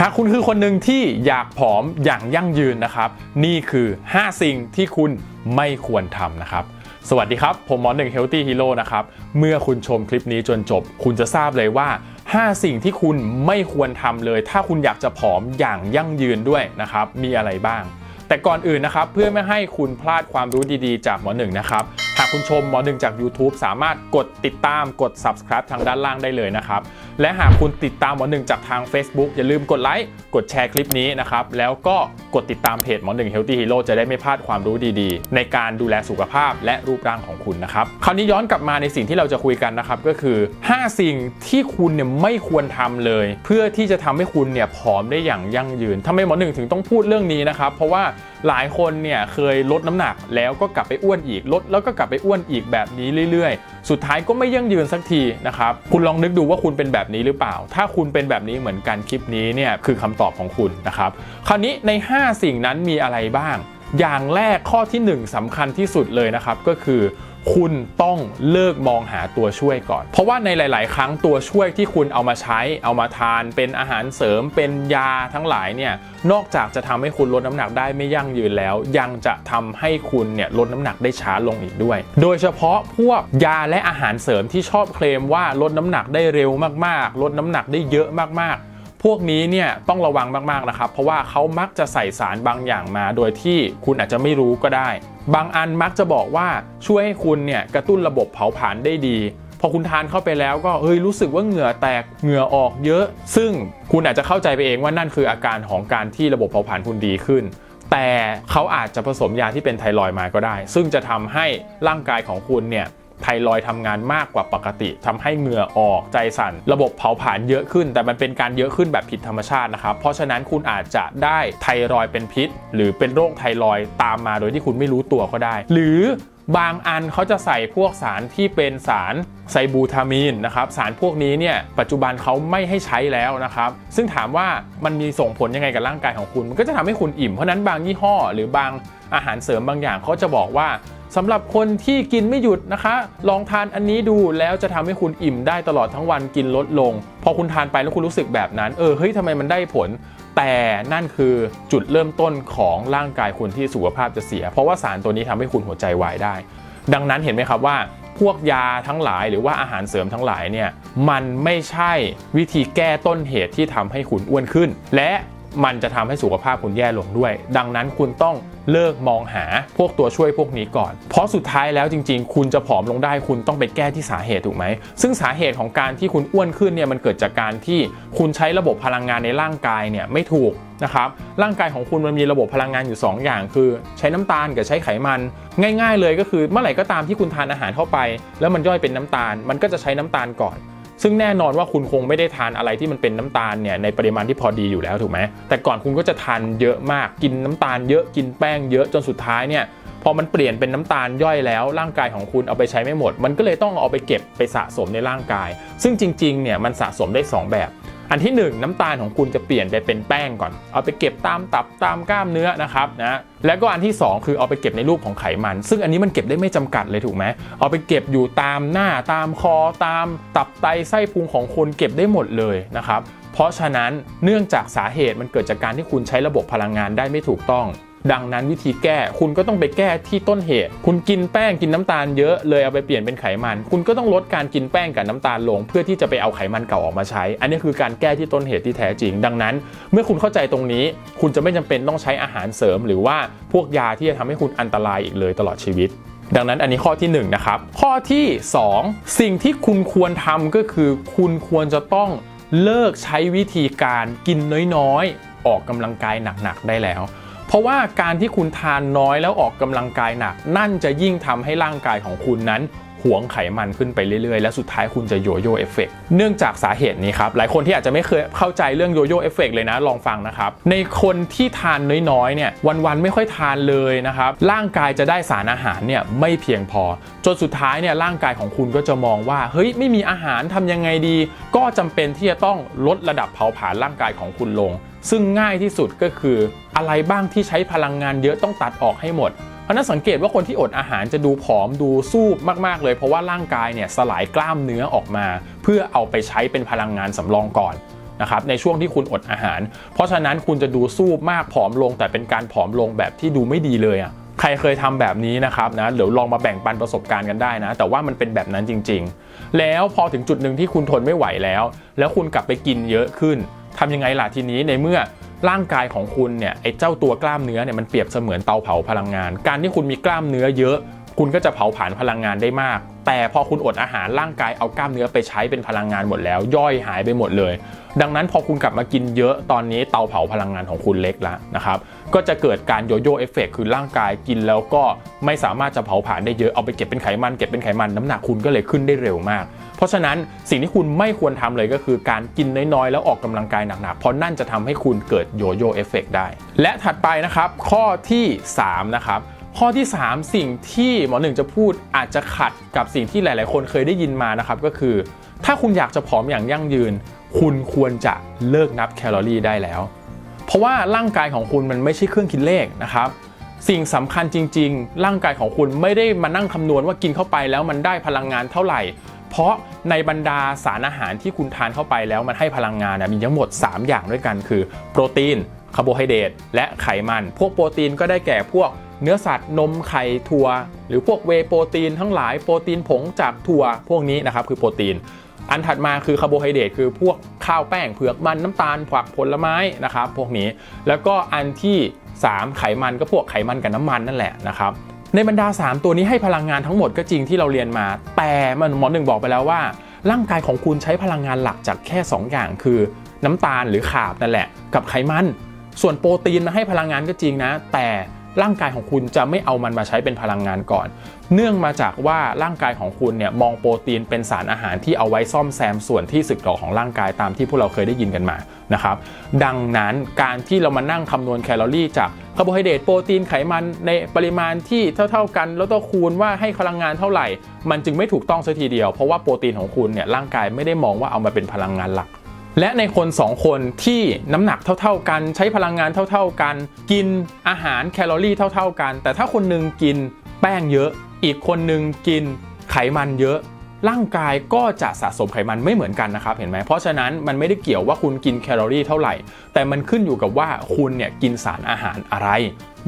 หากคุณคือคนหนึ่งที่อยากผอมอย่างยั่งยืนนะครับ นี่คือ 5 สิ่งที่คุณไม่ควรทำนะครับ สวัสดีครับ ผมหมอหนึ่งเฮลตี้ฮีโร่นะครับ เมื่อคุณชมคลิปนี้จนจบ คุณจะทราบเลยว่า 5 สิ่งที่คุณไม่ควรทำเลย ถ้าคุณอยากจะผอมอย่างยั่งยืนด้วยนะครับ มีอะไรบ้าง แต่ก่อนอื่นนะครับเพื่อไม่ให้คุณพลาดความรู้ดีๆ จากหมอหนึ่งนะครับหากคุณชมหมอหนึ่งจาก YouTube สามารถกดติดตามกด subscribe ทางด้านล่างได้เลยนะครับและหากคุณติดตามหมอหนึ่งจากทาง Facebook อย่าลืมกดไลค์กดแชร์คลิปนี้นะครับแล้วก็กดติดตามเพจหมอหนึ่ง Healthy Hero จะได้ไม่พลาดความรู้ดีๆ ในการดูแลสุขภาพและรูปร่างของคุณนะครับคราวนี้ย้อนกลับมาในสิ่งที่เราจะคุยกันนะครับก็คือ 5 สิ่งที่คุณเนี่ยไม่ควรทำเลย เพื่อที่จะทำให้คุณเนี่ยผอมได้อย่างยั่งยืนทำไมหมอหนึ่งถึงต้องพูดเรื่องนี้นะครับเพราะว่าหลายคนเนี่ยเคยลดน้ำหนักแล้วก็กลับไปอ้วนอีกลดแล้วก็กลับไปอ้วนอีกแบบนี้เรื่อยๆ สุดท้ายก็ไม่ยั่งยืนสักทีนะครับคุณลองนึกดูว่าคุณเป็นแบบนี้หรือเปล่า ถ้าคุณเป็นแบบนี้เหมือนกันคลิปนี้เนี่ยคือคำตอบของคุณนะครับคราวนี้ใน 5 สิ่งนั้นมีอะไรบ้าง อย่างแรกข้อที่ 1สำคัญที่สุดเลยนะครับก็คือ คุณต้องเลิกมองหาตัวช่วยก่อน เพราะว่าในหลาย ๆ ครั้งตัวช่วยที่คุณเอามาใช้ เอามาทาน เป็นอาหารเสริม เป็นยาทั้งหลายเนี่ย นอกจากจะทำให้คุณลดน้ำหนักได้ไม่ยั่งยืนแล้ว ยังจะทำให้คุณเนี่ยลดน้ำหนักได้ช้าลงอีกด้วย โดยเฉพาะพวกยาและอาหารเสริมที่ชอบเคลมว่าลดน้ำหนักได้เร็วมาก ๆ ลดน้ำหนักได้เยอะมาก ๆ วกนี้เนี่ยต้องระวังมากๆนะครับ เพราะว่าเขามักจะใส่สารบางอย่างมา โดยที่คุณอาจจะไม่รู้ก็ได้ บางอันมักจะบอกว่าช่วยให้คุณเนี่ยกระตุ้นระบบเผาผลาญได้ดี พอคุณทานเข้าไปแล้วก็เฮ้ยรู้สึกว่าเหงื่อแตกเหงื่อออกเยอะ ซึ่งคุณอาจจะเข้าใจไปเองว่านั่นคืออาการของการที่ระบบเผาผลาญคุณดีขึ้นแต่เขาอาจจะผสมยาที่เป็นไทรอยมาก็ได้ ซึ่งจะทำให้ร่างกายของคุณเนี่ย ไทรอยด์ทำงานมากกว่าปกติทำให้เหงื่อออกใจสั่น ระบบเผาผลาญเยอะขึ้น แต่มันเป็นการเยอะขึ้นแบบผิดธรรมชาตินะครับ เพราะฉะนั้นคุณอาจจะได้ไทรอยเป็นพิษ หรือเป็นโรคไทรอยตามมาโดยที่คุณไม่รู้ตัวก็ได้ หรือบางอันเขาจะใส่พวกสารที่เป็นสารไซบูทามีนนะครับสารพวกนี้เนี่ยปัจจุบันเขาไม่ให้ใช้แล้วนะครับ ซึ่งถามว่ามันมีส่งผลยังไงกับร่างกายของคุณ มันก็จะทำให้คุณอิ่มเพราะนั้นบางยี่ห้อ หรือบางอาหารเสริมบางอย่างเขาจะบอกว่าสำหรับคนที่กินไม่หยุดนะคะ ลองทานอันนี้ดูแล้วจะทำให้คุณอิ่มได้ตลอดทั้งวันกินลดลง พอคุณทานไปแล้วคุณรู้สึกแบบนั้น เออเฮ้ยทำไมมันได้ผล แต่นั่นคือจุดเริ่มต้นของร่างกายคุณที่สุขภาพจะเสีย เพราะว่าสารตัวนี้ทำให้คุณหัวใจวายได้ ดังนั้นเห็นไหมครับว่าพวกยาทั้งหลายหรือว่าอาหารเสริมทั้งหลายเนี่ยมันไม่ใช่วิธีแก้ต้นเหตุที่ทำให้คุณอ้วนขึ้น และมันจะทำให้สุขภาพคุณแย่ลงด้วย ดังนั้นคุณต้อง เลิกมองหาพวกตัวช่วยพวกนี้ก่อน เพราะสุดท้ายแล้วจริง ๆ คุณจะผอมลงได้คุณต้องไปแก้ที่สาเหตุถูกไหม ซึ่งสาเหตุของการที่คุณอ้วนขึ้นเนี่ยมันเกิดจากการที่คุณใช้ระบบพลังงานในร่างกายเนี่ยไม่ถูกนะครับร่างกายของคุณมันมีระบบพลังงานอยู่ 2 อย่าง คือ ใช้น้ำตาลกับใช้ไขมัน ง่าย ๆ เลยก็คือเมื่อไหร่ก็ตามที่คุณทานอาหารเข้าไป แล้วมันย่อยเป็นน้ำตาล มันก็จะใช้น้ำตาลก่อน ซึ่งแน่นอนว่าคุณคงไม่ได้ทานอะไรที่มันเป็นน้ำตาลเนี่ยในปริมาณที่พอดีอยู่แล้วถูกไหมแต่ก่อนคุณก็จะทานเยอะมากกินน้ำตาลเยอะกินแป้งเยอะจนสุดท้ายเนี่ยพอมันเปลี่ยนเป็นน้ำตาลย่อยแล้ว ร่างกายของคุณเอาไปใช้ไม่หมด มันก็เลยต้องเอาไปเก็บไปสะสมในร่างกาย ซึ่งจริงๆเนี่ยมันสะสมได้ 2 แบบ อันที่ 1 น้ำตาลของคุณจะเปลี่ยนไปเป็นแป้งก่อน เอาไปเก็บตามตับตามกล้ามเนื้อนะครับนะแล้วก็อันที่ 2 คือเอาไปเก็บในรูปของไขมัน ซึ่งอันนี้มันเก็บได้ไม่จำกัดเลยถูกไหมเอาไปเก็บอยู่ตามหน้าตามคอตามตับไตไส้พุงของคนเก็บได้หมดเลยนะครับเพราะฉะนั้นเนื่องจากสาเหตุมันเกิดจากการที่คุณใช้ระบบพลังงานได้ไม่ถูกต้อง ดังนั้นวิธีแก้คุณก็ต้องไปแก้ที่ต้นเหตุ คุณกินแป้งกินน้ำตาลเยอะเลยเอาไปเปลี่ยนเป็นไขมัน คุณก็ต้องลดการกินแป้งกับน้ำตาลลง เพื่อที่จะไปเอาไขมันเก่าออกมาใช้ อันนี้คือการแก้ที่ต้นเหตุที่แท้จริง ดังนั้น เมื่อคุณเข้าใจตรงนี้ คุณจะไม่จำเป็นต้องใช้อาหารเสริม หรือว่าพวกยาที่จะทำให้คุณอันตรายอีกเลยตลอดชีวิตดังนั้นอันนี้ข้อที่1นนะครับ ข้อที่ 2 สิ่งที่คุณควรทำก็คือ คุณควรจะต้องเลิกใช้วิธีการกินน้อยๆ ออกกำลังกายหนักๆ ได้แล้ว เพราะว่าการที่คุณทานน้อยแล้วออกกำลังกายหนัก นั่นจะยิ่งทำให้ร่างกายของคุณนั้นหวงไขมันขึ้นไปเรื่อยๆ และสุดท้ายคุณจะโยโย่เอฟเฟกเนื่องจากสาเหตุนี้ครับ หลายคนที่อาจจะไม่เคยเข้าใจเรื่องโยโย่เอฟเฟกเลยนะ ลองฟังนะครับ ในคนที่ทานน้อยๆ เนี่ย วันๆ ไม่ค่อยทานเลยนะครับ ร่างกายจะได้สารอาหารเนี่ยไม่เพียงพอ จนสุดท้ายเนี่ยร่างกายของคุณก็จะมองว่า เฮ้ย ไม่มีอาหารทำยังไงดี ก็จำเป็นที่จะต้องลดระดับเผาผลาญร่างกายของคุณลง ซึ่งง่ายที่สุดก็คืออะไรบ้างที่ใช้พลังงานเยอะต้องตัดออกให้หมดเพราะนั้นสังเกตว่าคนที่อดอาหารจะดูผอมดูสู้มากๆเลย เพราะว่าร่างกายเนี่ยสลายกล้ามเนื้อออกมา เพื่อเอาไปใช้เป็นพลังงานสำรองก่อนนะครับในช่วงที่คุณอดอาหาร เพราะฉะนั้นคุณจะดูสู้มากผอมลง แต่เป็นการผอมลงแบบที่ดูไม่ดีเลยอะใครเคยทำแบบนี้นะครับนะเดี๋ยวลองมาแบ่งปันประสบการณ์กันได้นะ แต่ว่ามันเป็นแบบนั้นจริง ๆ แล้วพอถึงจุดหนึ่งที่คุณทนไม่ไหวแล้ว แล้วคุณกลับไปกินเยอะขึ้น ทำยังไงล่ะทีนี้ในเมื่อร่างกายของคุณเนี่ยไอ้เจ้าตัวกล้ามเนื้อเนี่ยมันเปรียบเสมือนเตาเผาพลังงาน การที่คุณมีกล้ามเนื้อเยอะ คุณก็จะเผาผลาญพลังงานได้มาก แต่พอคุณอดอาหารร่างกายเอากล้ามเนื้อไปใช้เป็นพลังงานหมดแล้ว ย่อยหายไปหมดเลย ดังนั้นพอคุณกลับมากินเยอะตอนนี้เตาเผาพลังงานของคุณเล็กแล้วนะครับ ก็จะเกิดการโยโย่เอฟเฟกคือร่างกายกินแล้วก็ไม่สามารถจะเผาผลาญได้เยอะเอาไปเก็บเป็นไขมันเก็บเป็นไขมันน้ำหนักคุณก็เลยขึ้นได้เร็วมาก เพราะฉะนั้นสิ่งที่คุณไม่ควรทำเลยก็คือการกินน้อยๆ แล้วออกกำลังกายหนักๆเพราะนั่นจะทำให้คุณเกิดโยโย่เอฟเฟกได้ และถัดไปนะครับข้อที่ 3 นะครับข้อที่ 3 สิ่งที่หมอหนึ่งจะพูดอาจจะขัดกับสิ่งที่หลาย ๆ คนเคยได้ยินมานะครับก็คือ ถ้าคุณอยากจะผอมอย่างยั่งยืน คุณควรจะเลิกนับแคลอรี่ได้แล้ว เพราะว่าร่างกายของคุณมันไม่ใช่เครื่องคิดเลขนะครับสิ่งสำคัญจริง ๆ ร่างกายของคุณไม่ได้มานั่งคำนวณว่ากินเข้าไปแล้วมันได้พลังงานเท่าไหร่ เพราะในบรรดาสารอาหารที่คุณทานเข้าไปแล้วมันให้พลังงานนะมีทั้งหมด 3 อย่างด้วยกันคือ โปรตีนคาร์โบไฮเดรตและไขมัน พวกโปรตีนก็ได้แก่พวกเนื้อสัตว์นมไข่ถั่ว หรือพวกเวโปรตีนทั้งหลายโปรตีนผงจากถั่วพวกนี้นะครับคือโปรตีน อันถัดมาคือคาร์โบไฮเดรตคือพวกข้าวแป้งเผือกมันน้ำตาลผักผลไม้นะครับพวกนี้แล้วก็อันที่ 3 ไขมันก็พวกไขมันกับน้ำมันนั่นแหละนะครับในบรรดา 3 ตัวนี้ให้พลังงานทั้งหมดก็จริงที่เราเรียนมา แต่มันหมอหนึ่งบอกไปแล้วว่า ร่างกายของคุณใช้พลังงานหลักจากแค่ 2 อย่างคือน้ำตาลหรือขาบนั่นแหละ กับไขมัน ส่วนโปรตีนมาให้พลังงานก็จริงนะ แต่ ร่างกายของคุณจะไม่เอามันมาใช้เป็นพลังงานก่อน เนื่องมาจากว่าร่างกายของคุณเนี่ยมองโปรตีนเป็นสารอาหารที่เอาไว้ซ่อมแซมส่วนที่สึกหรอของร่างกายตามที่พวกเราเคยได้ยินกันมานะครับดังนั้นการที่เรามานั่งคำนวณแคลอรี่จากคาร์โบไฮเดรตโปรตีนไขมันในปริมาณที่เท่า ๆกัน แล้วก็คูณว่าให้พลังงานเท่าไหร่ มันจึงไม่ถูกต้องซะทีเดียวเพราะว่าโปรตีนของคุณเนี่ยร่างกายไม่ได้มองว่าเอามาเป็นพลังงานหลัก และในคน 2 คนที่น้ำหนักเท่า ๆ กัน ใช้พลังงานเท่า ๆ กัน กินอาหารแคลอรี่เท่า ๆ กัน แต่ถ้าคนหนึงกินแป้งเยอะ อีกคนหนึงกินไขมันเยอะ ร่างกายก็จะสะสมไขมันไม่เหมือนกันนะครับเห็นไหมเพราะฉะนั้นมันไม่ได้เกี่ยวว่าคุณกินแคลอรี่เท่าไหร่ แต่มันขึ้นอยู่กับว่าคุณเนี่ยกินสารอาหารอะไร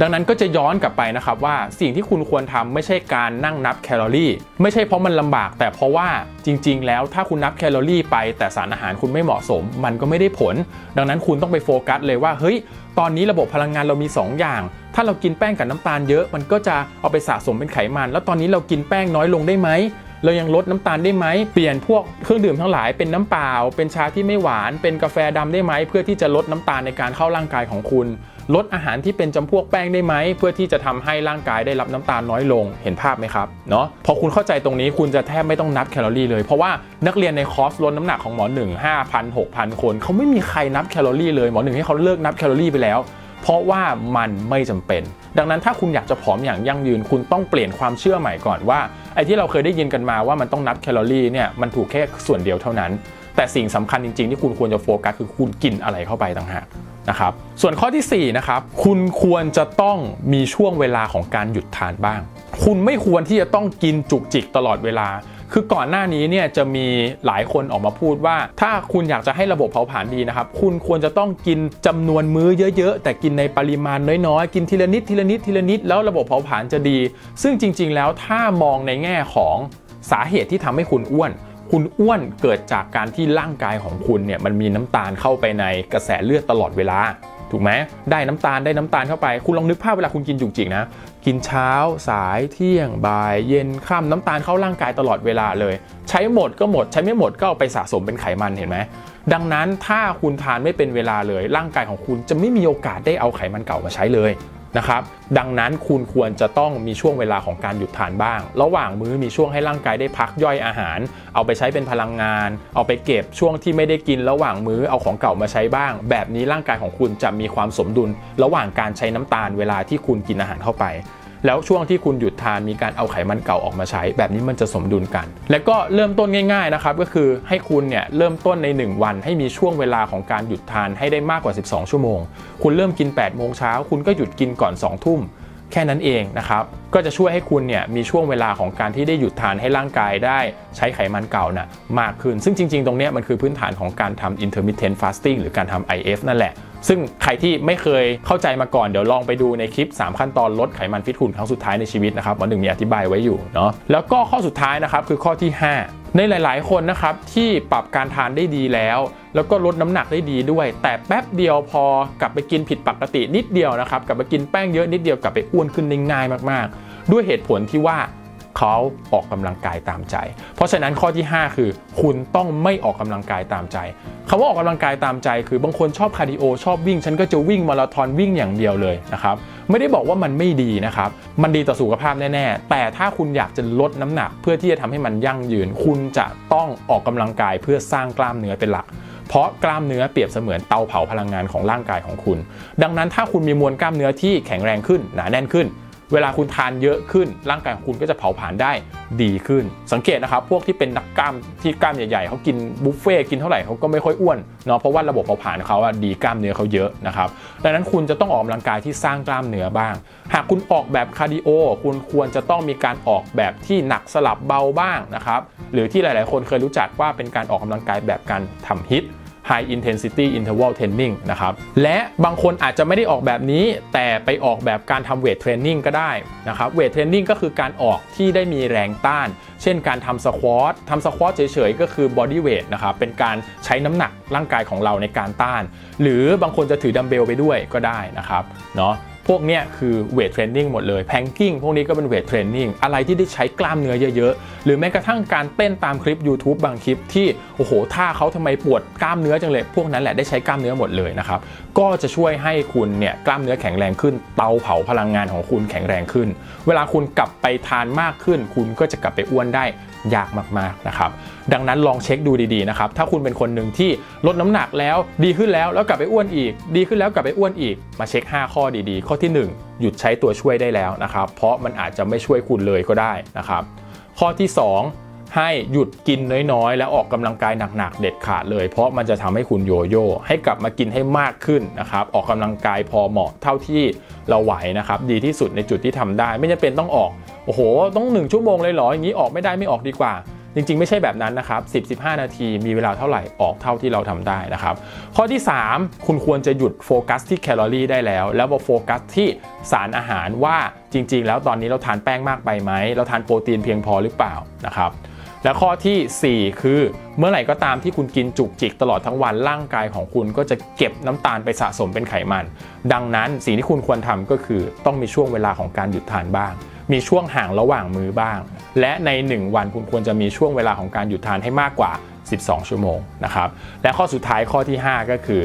ดังนั้นก็จะย้อนกลับไปนะครับว่าสิ่งที่คุณควรทำไม่ใช่การนั่งนับแคลอรี่ ไม่ใช่เพราะมันลำบาก แต่เพราะว่าจริง ๆ แล้วถ้าคุณนับแคลอรี่ไปแต่สารอาหารคุณไม่เหมาะสม มันก็ไม่ได้ผล ดังนั้นคุณต้องไปโฟกัสเลยว่าเฮ้ยตอนนี้ระบบพลังงานเรามี 2 อย่าง ถ้าเรากินแป้งกับน้ำตาลเยอะ มันก็จะเอาไปสะสมเป็นไขมัน แล้วตอนนี้เรากินแป้งน้อยลงได้ไหม เรายังลดน้ำตาลได้ไหมเปลี่ยนพวกเครื่องดื่มทั้งหลายเป็นน้ำเปล่า เป็นชาที่ไม่หวาน เป็นกาแฟดำได้ไหมเพื่อที่จะลดน้ำตาลในการเข้าร่างกายของคุณ ลดอาหารที่เป็นจำพวกแป้งได้ไหมเพื่อที่จะทำให้ร่างกายได้รับน้ำตาลน้อยลงเห็นภาพไหมครับเนาะพอคุณเข้าใจตรงนี้คุณจะแทบไม่ต้องนับแคลอรี่เลยเพราะว่านักเรียนในคอร์สลดน้ำหนักของหมอหนึ่งห้าพันหกพันคนเขาไม่มีใครนับแคลอรี่เลยหมอหนึ่งให้เขาเลิกนับแคลอรี่ไปแล้ว เพราะว่ามันไม่จำเป็น ดังนั้นถ้าคุณอยากจะผอมอย่างยั่งยืนคุณต้องเปลี่ยนความเชื่อใหม่ก่อนว่าไอ้ที่เราเคยได้ยินกันมาว่ามันต้องนับแคลอรี่เนี่ยมันถูกแค่ส่วนเดียวเท่านั้น แต่สิ่งสำคัญจริง ๆ ที่คุณควรจะโฟกัสคือคุณกินอะไรเข้าไปต่างหากนะครับส่วนข้อทีสี่4นะครับคุณควรจะต้องมีช่วงเวลาของการหยุดทานบ้าง คุณไม่ควรที่จะต้องกินจุกจิกตลอดเวลา คือก่อนหน้านี้เนี่ยจะมีหลายคนออกมาพูดว่า ถ้าคุณอยากจะให้ระบบเผาผลาญดีนะครับ คุณควรจะต้องกินจำนวนมื้อเยอะ ๆ แต่กินในปริมาณน้อยๆ กินทีละนิดทีละนิดทีละนิดแล้วระบบเผาผลาญจะดี ซึ่งจริง ๆ แล้วถ้ามองในแง่ของสาเหตุที่ทำให้คุณอ้วน คุณอ้วนเกิดจากการที่ร่างกายของคุณเนี่ยมันมีน้ำตาลเข้าไปในกระแสเลือดตลอดเวลา ถูกไหมได้น้ำตาลได้น้ำตาลเข้าไป คุณลองนึกภาพเวลาคุณกินจุกจิกนะ กินเช้าสายเที่ยงบ่ายเย็นค่ำน้ำตาลเข้าร่างกายตลอดเวลาเลย ใช้หมดก็หมด ใช้ไม่หมดก็เอาไปสะสมเป็นไขมันเห็นไหมดังนั้นถ้าคุณทานไม่เป็นเวลาเลย ร่างกายของคุณจะไม่มีโอกาสได้เอาไขมันเก่ามาใช้เลย นะครับดังนั้นคุณควรจะต้องมีช่วงเวลาของการหยุดทานบ้าง ระหว่างมื้อมีช่วงให้ร่างกายได้พักย่อยอาหาร เอาไปใช้เป็นพลังงาน เอาไปเก็บช่วงที่ไม่ได้กินระหว่างมื้อเอาของเก่ามาใช้บ้าง แบบนี้ร่างกายของคุณจะมีความสมดุล ระหว่างการใช้น้ำตาลเวลาที่คุณกินอาหารเข้าไป แล้วช่วงที่คุณหยุดทานมีการเอาไขมันเก่าออกมาใช้ แบบนี้มันจะสมดุลกัน และก็เริ่มต้นง่ายๆนะครับก็คือให้คุณเนี่ยเริ่มต้นใน 1 วัน ให้มีช่วงเวลาของการหยุดทานให้ได้มากกว่า 12 ชั่วโมง คุณเริ่มกิน8โมงเช้าคุณก็หยุดกินก่อน2ทุ่มแค่นั้นเองนะครับ ก็จะช่วยให้คุณเนี่ยมีช่วงเวลาของการที่ได้หยุดทานให้ร่างกายได้ใช้ไขมันเก่าน่ะมากขึ้น ซึ่งจริง ๆ ตรงเนี้ยมันคือพื้นฐานของการทำ intermittent fasting หรือการทำ IF นั่นแหละ ซึ่งใครที่ไม่เคยเข้าใจมาก่อนเดี๋ยวลองไปดูในคลิป 3 ขั้นตอนลดไขมันฟิตหุ่นครั้งสุดท้ายในชีวิตนะครับหมอหนึ่งมีอธิบายไว้อยู่เนาะแล้วก็ข้อสุดท้ายนะครับคือข้อที่ 5ในหลาย ๆ คนนะครับที่ปรับการทานได้ดีแล้ว แล้วก็ลดน้ำหนักได้ดีด้วย แต่แป๊บเดียวพอกลับไปกินผิดปกตินิดเดียวนะครับกลับไปกินแป้งเยอะนิดเดียวกลับไปอ้วนขึ้นได้ง่ายมาก ๆ ด้วยเหตุผลที่ว่า เขาออกกำลังกายตามใจ เพราะฉะนั้นข้อที่ 5 คือ คุณต้องไม่ออกกำลังกายตามใจคำว่าออกกำลังกายตามใจ คือบางคนชอบคาร์ดิโอชอบวิ่ง ฉันก็จะวิ่งมาราธอนวิ่งอย่างเดียวเลยนะครับไม่ได้บอกว่ามันไม่ดีนะครับ มันดีต่อสุขภาพแน่ ๆ แต่ถ้าคุณอยากจะลดน้ำหนัก เพื่อที่จะทำให้มันยั่งยืน คุณจะต้องออกกำลังกายเพื่อสร้างกล้ามเนื้อเป็นหลักเพราะกล้ามเนื้อเปรียบเสมือนเตาเผาพลังงานของร่างกายของคุณ ดังนั้นถ้าคุณมีมวลกล้ามเนื้อที่แข็งแรงขึ้นหนาแน่นขึ้น เวลาคุณทานเยอะขึ้น ร่างกายของคุณก็จะเผาผลาญได้ดีขึ้น สังเกตนะครับ พวกที่เป็นนักกล้ามที่กล้ามใหญ่ๆเขากินบุฟเฟ่กินเท่าไหร่เขาก็ไม่ค่อยอ้วนเนาะเพราะว่าระบบเผาผลาญเขาอะดีกล้ามเนื้อเขาเยอะนะครับดังนั้นคุณจะต้องออกกำลังกายที่สร้างกล้ามเนื้อบ้าง หากคุณออกแบบคาร์ดิโอคุณควรจะต้องมีการออกแบบที่หนักสลับเบาบ้างนะครับหรือที่หลาย ๆ คนเคยรู้จักว่าเป็นการออกกำลังกายแบบการทำฮิต High Intensity Interval Training นะครับ และบางคนอาจจะไม่ได้ออกแบบนี้ แต่ไปออกแบบการทำเวทเทรนนิ่งก็ได้นะครับเวทเทรนนิ่งก็คือการออกที่ได้มีแรงต้าน เช่นการทำสควอตทำสควอตเฉยๆ ก็คือบอดี้เวทนะครับ เป็นการใช้น้ำหนักร่างกายของเราในการต้าน หรือบางคนจะถือดัมเบลไปด้วยก็ได้นะครับเนาะ พวกเนี้ยคือเวทเทรนนิ่งหมดเลยแพงกิ้งพวกนี้ก็เป็นเวทเทรนนิ่งอะไรที่ได้ใช้กล้ามเนื้อเยอะๆ หรือแม้กระทั่งการเต้นตามคลิป YouTube บางคลิปที่โอ้โหท่าเขาทำไมปวดกล้ามเนื้อจังเลย พวกนั้นแหละได้ใช้กล้ามเนื้อหมดเลยนะครับก็จะช่วยให้คุณเนี่ยกล้ามเนื้อแข็งแรงขึ้น เตาเผาพลังงานของคุณแข็งแรงขึ้น เวลาคุณกลับไปทานมากขึ้น คุณก็จะกลับไปอ้วนได้ยากมากๆนะครับ ดังนั้นลองเช็คดูดีๆนะครับถ้าคุณเป็นคนหนึ่งที่ลดน้ำหนักแล้วดีขึ้นแล้วแล้วกลับไปอ้วนอีก ดีขึ้นแล้วกลับไปอ้วนอีก มาเช็ค 5 ข้อดีๆ ข้อที่ 1 หยุดใช้ตัวช่วยได้แล้วนะครับเพราะมันอาจจะไม่ช่วยคุณเลยก็ได้นะครับข้อที่ 2ให้หยุดกินน้อยๆ แล้วออกกำลังกายหนักๆ เด็ดขาดเลย เพราะมันจะทำให้คุณโยโย่ให้กลับมากินให้มากขึ้นนะครับ ออกกำลังกายพอเหมาะเท่าที่เราไหวนะครับ ดีที่สุดในจุดที่ทำได้ ไม่จำเป็นต้องออก โอ้โห ต้อง 1 ชั่วโมงเลยเหรอ อย่างนี้ออกไม่ได้ไม่ออกดีกว่า จริง ๆ ไม่ใช่แบบนั้นนะครับ10-15 นาทีมีเวลาเท่าไหร่ออกเท่าที่เราทำได้นะครับ ข้อที่ 3 คุณควรจะหยุดโฟกัสที่แคลอรี่ได้แล้ว แล้วมาโฟกัสที่สารอาหารว่าจริง ๆ แล้วตอนนี้เราทานแป้งมากไปไหมเราทานโปรตีนเพียงพอหรือเปล่านะครับและข้อทีสี่4 คือเมื่อไหร่ก็ตามที่คุณกินจุกจิกตลอดทั้งวันร่างกายของคุณก็จะเก็บน้ำตาลไปสะสมเป็นไขมัน ดังนั้นสิ่งที่คุณควรทำก็คือต้องมีช่วงเวลาของการหยุดทานบ้าง มีช่วงห่างระหว่างมื้อบ้าง และใน 1 วันคุณควรจะมีช่วงเวลาของการหยุดทานให้มากกว่า 12 ชั่วโมงนะครับและข้อสุดท้ายข้อที่ 5 ก็คือ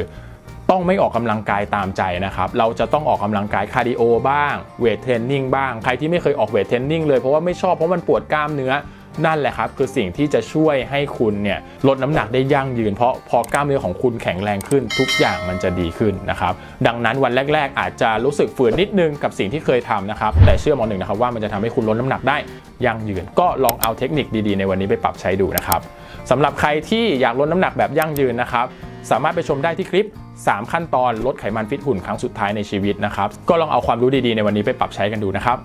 ต้องไม่ออกกำลังกายตามใจนะครับเราจะต้องออกกำลังกายคาร์ดิโอบ้างเวทเทรนนิ่งบ้างใครที่ไม่เคยออกเวทเทรนนิ่งเลยเพราะว่าไม่ชอบเพราะมันปวดกล้ามเนื้อ นั่นแหละครับคือสิ่งที่จะช่วยให้คุณเนี่ยลดน้ำหนักได้ยั่งยืน เพราะพอกล้ามเนื้อของคุณแข็งแรงขึ้น ทุกอย่างมันจะดีขึ้นนะครับดังนั้นวันแรก ๆ อาจจะรู้สึกฝืนนิดนึงกับสิ่งที่เคยทำนะครับแต่เชื่อหมอหนึ่งนะครับว่ามันจะทำให้คุณลดน้ำหนักได้ยั่งยืน ก็ลองเอาเทคนิคดีๆ ในวันนี้ไปปรับใช้ดูนะครับสำหรับใครที่อยากลดน้ำหนักแบบยั่งยืนนะครับสามารถไปชมได้ที่คลิป 3 ขั้นตอนลดไขมันฟิตหุ่นครั้งสุดท้ายในชีวิตนะครับก็ลองเอาความรู้ดีๆในวันนี้ไปปรับใช้กันดูนะครับ